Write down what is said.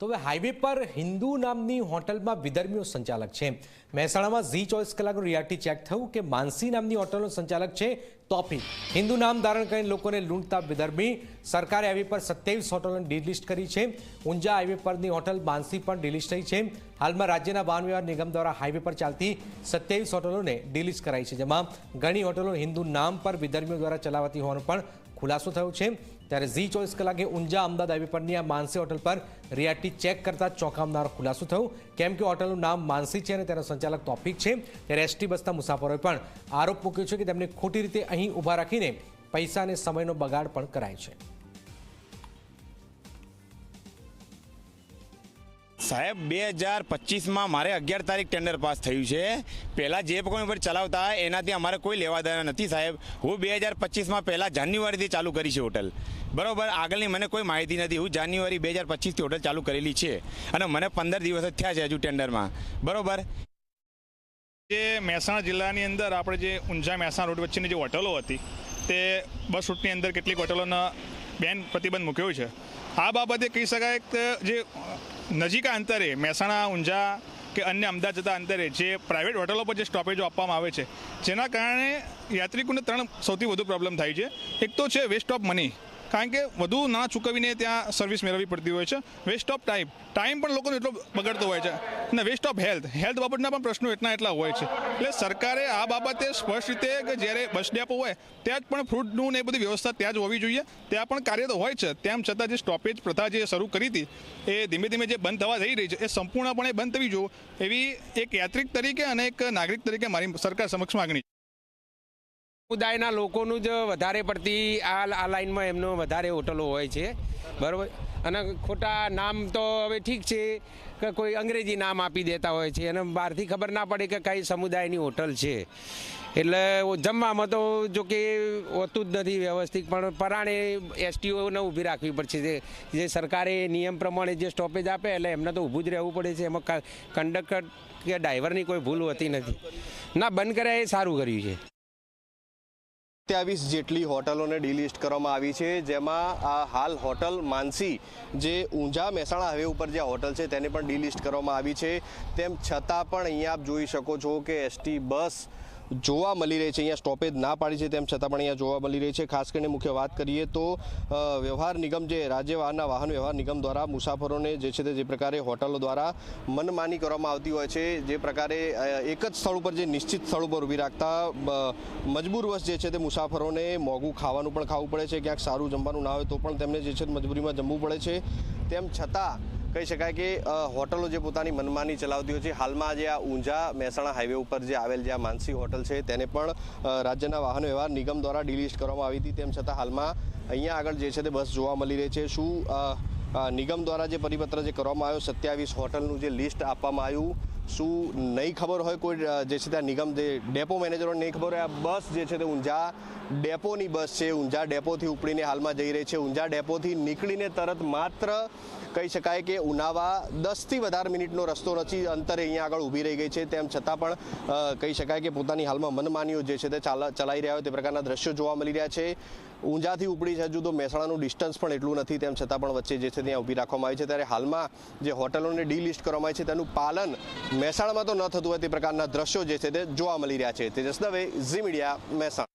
તો હવે હાઈવે પર હિન્દુ નામની હોટલમાં વિધર્મીઓ સંચાલક છે. મહેસાણામાં ઝી ચોવીસ કલાકનું રિયાલિટી ચેક થયું કે માનસી નામની હોટલનો સંચાલક છે તોફી હિન્દુ નામ ધારણ કરીને લોકોને લૂંટતા વિદર્ભી સરકારે હાઈવે પર સત્યાવીસ હોટલોને ડિલિસ્ટ કરી છે. ઊંઝા હાઈવે પરની હોટલ માનસી પણ ડિલિસ્ટ થઈ છે. હાલમાં રાજ્યના વાહન વ્યવહાર નિગમ દ્વારા હાઈવે પર ચાલતી સત્યાવીસ હોટલોને ડિલિસ્ટ કરાઈ છે, જેમાં ઘણી હોટલો હિન્દુ નામ પર વિદર્ભીઓ દ્વારા ચલાવાતી હોવાનો પણ ખુલાસો થયો છે. ત્યારે ઝી ચોવીસ કલાકે ઊંઝા અમદાવાદ હાઈવે પરની આ માનસી હોટલ પર રિયાટી ચેક કરતા ચોંકાવનારો ખુલાસો થયો. કેમ કે હોટલનું નામ માનસી છે અને તેનો સંચાલક ટોપિક છે. ત્યારે એસટી બસના મુસાફરોએ પણ આરોપ મૂક્યો છે કે તેમને ખોટી રીતે અહીં ઊભા રાખીને પૈસા અને સમયનો બગાડ પણ કરાય છે. સાહેબ, બે હજાર પચીસમાં મારે અગિયાર તારીખ ટેન્ડર પાસ થયું છે. પહેલાં જે કોઈ ઉપર ચલાવતા એનાથી અમારે કોઈ લેવા દેવા નથી સાહેબ. હું બે હજાર પચીસમાં પહેલાં જાન્યુઆરીથી ચાલુ કરી છે હોટલ બરોબર, આગળની મને કોઈ માહિતી નથી. હું જાન્યુઆરી બે હજાર પચીસથી હોટલ ચાલુ કરેલી છે. અને મને પંદર દિવસ જ થયા છે હજુ ટેન્ડરમાં બરોબર? જે મહેસાણા જિલ્લાની અંદર આપણે જે ઊંઝા મહેસાણા રોડ વચ્ચેની જે હોટલો હતી, તે બસ રૂટની અંદર કેટલીક હોટલોના બેન પ્રતિબંધ મૂક્યો છે. આ બાબતે કહી શકાય કે જે નજીકા અંતરે મહેસાણા, ઊંઝા કે અન્ય અમદાવાદ જતા અંતરે જે પ્રાઇવેટ હોટલો પર જે સ્ટોપેજો આપવામાં આવે છે, જેના કારણે યાત્રિકોને ત્રણ સૌથી વધુ પ્રોબ્લેમ થાય છે. એક તો છે વેસ્ટ ઓફ મની કારણ કે વધુ ના ચૂકવીને ત્યાં સર્વિસ મેળવવી પડતી હોય છે. વેસ્ટ ઓફ ટાઈમ ટાઈમ પણ લોકોને એટલો બગડતો હોય છે. અને વેસ્ટ ઓફ હેલ્થ હેલ્થ બાબતના પણ પ્રશ્નો એટલા એટલા હોય છે. એટલે સરકારે આ બાબતે સ્પષ્ટ રીતે કે જ્યારે બસ ડેપો હોય, ત્યાં જ પણ ફ્રૂટનું ને એ બધી વ્યવસ્થા ત્યાં જ હોવી જોઈએ. ત્યાં પણ કાર્ય તો હોય છે. તેમ છતાં જે સ્ટોપેજ પ્રથા જે શરૂ કરી હતી, એ ધીમે ધીમે જે બંધ થવા જઈ રહી છે, એ સંપૂર્ણપણે બંધ થવી જોઈએ એવી એક યાત્રિક તરીકે અને એક નાગરિક તરીકે મારી સરકાર સમક્ષ માગણી સમુદાયના લોકોનું જ વધારે પડતી આ આ લાઇનમાં એમનો વધારે હોટલો હોય છે. બરાબર? અને ખોટા નામ તો હવે ઠીક છે કે કોઈ અંગ્રેજી નામ આપી દેતા હોય છે અને બહારથી ખબર ના પડે કે કઈ સમુદાયની હોટલ છે. એટલે જમવામાં તો જો કે હોતું જ નથી વ્યવસ્થિત, પણ પરાણે એસટીઓને ઊભી રાખવી પડશે. જે સરકારે નિયમ પ્રમાણે જે સ્ટોપેજ આપે, એટલે એમને તો ઊભું જ રહેવું પડે છે. એમાં કંડક્ટર કે ડ્રાઈવરની કોઈ ભૂલ હોતી નથી. ના, બંધ કર્યા એ સારું કર્યું છે. સત્યાવીસ જેટલી હોટલોને ડિલિસ્ટ કરવામાં આવી છે. જેમાં આ હાલ હોટલ માનસી જે ઊંઝા મહેસાણા હાઈવે ઉપર જે હોટલ છે તેને પણ ડિલિસ્ટ કરવામાં આવી છે. તેમ છતાં પણ અહીંયા આપ જોઈ શકો છો કે એસટી બસ જોવા મળી રહી છે, અહીંયા સ્ટોપેજ ના પાડી છે, તેમ છતાં પણ અહીંયા જોવા મળી રહી છે. ખાસ કરીને મુખ્ય વાત કરીએ તો વ્યવહાર નિગમ જે રાજ્ય વાહનના વાહન વ્યવહાર નિગમ દ્વારા મુસાફરોને જે છે તે જે પ્રકારે હોટલો દ્વારા મનમાની કરવામાં આવતી હોય છે, જે પ્રકારે એક જ સ્થળ ઉપર જે નિશ્ચિત સ્થળ ઉપર ઊભી રાખતા મજબૂરવશ જે છે તે મુસાફરોને મોંઘું ખાવાનું પણ ખાવું પડે છે, ક્યાંક સારું જમવાનું ના હોય તો પણ તેમને જે છે મજબૂરીમાં જમવું પડે છે. તેમ છતાં કહી શકાય કે હોટલો જે પોતાની મનમાની ચલાવતી હોય છે, હાલમાં જે આ ઊંઝા મહેસાણા હાઈવે ઉપર જે આવેલ જે આ માનસી હોટલ છે, તેને પણ રાજ્યના વાહન વ્યવહાર નિગમ દ્વારા ડિલિસ્ટ કરવામાં આવી હતી. તેમ છતાં હાલમાં અહીંયા આગળ જે છે તે બસ જોવા મળી રહી છે. શું નિગમ દ્વારા જે પરિપત્ર જે કરવામાં આવ્યો, સત્યાવીસ હોટલનું જે લિસ્ટ આપવામાં આવ્યું શું નહીં ખબર હોય કોઈ જે છે ત્યાં નિગમ જે ડેપો મેનેજરોને નહીં ખબર હોય આ બસ જે છે તે ઊંઝા ડેપોની બસ છે, ઊંઝા ડેપોથી ઉપડીને હાલમાં જઈ રહી છે. ઊંઝા ડેપોથી નીકળીને તરત માત્ર કહી શકાય કે ઉનાવા દસથી વધારે મિનિટનો રસ્તો નથી અંતરે અહીંયા આગળ ઊભી રહી ગઈ છે. તેમ છતાં પણ કહી શકાય કે પોતાની હાલમાં મનમાનીઓ જે છે તે ચાલ ચલાવી રહ્યા હોય તે પ્રકારના દ્રશ્યો જોવા મળી રહ્યા છે. ઊંઝાથી ઉપડી છે. હજુ તો મહેસાણાનું ડિસ્ટન્સ પણ એટલું નથી. તેમ છતાં પણ વચ્ચે જે છે ત્યાં ઊભી રાખવામાં આવી છે. ત્યારે હાલમાં જે હોટલોને ડિલિસ્ટ કરવામાં આવી છે, તેનું પાલન મહેસાણામાં તો ન થતું હોય તે પ્રકારના દ્રશ્યો જે છે તે જોવા મળી રહ્યા છે. તેજસ દવે, ઝી મીડિયા, મહેસાણા.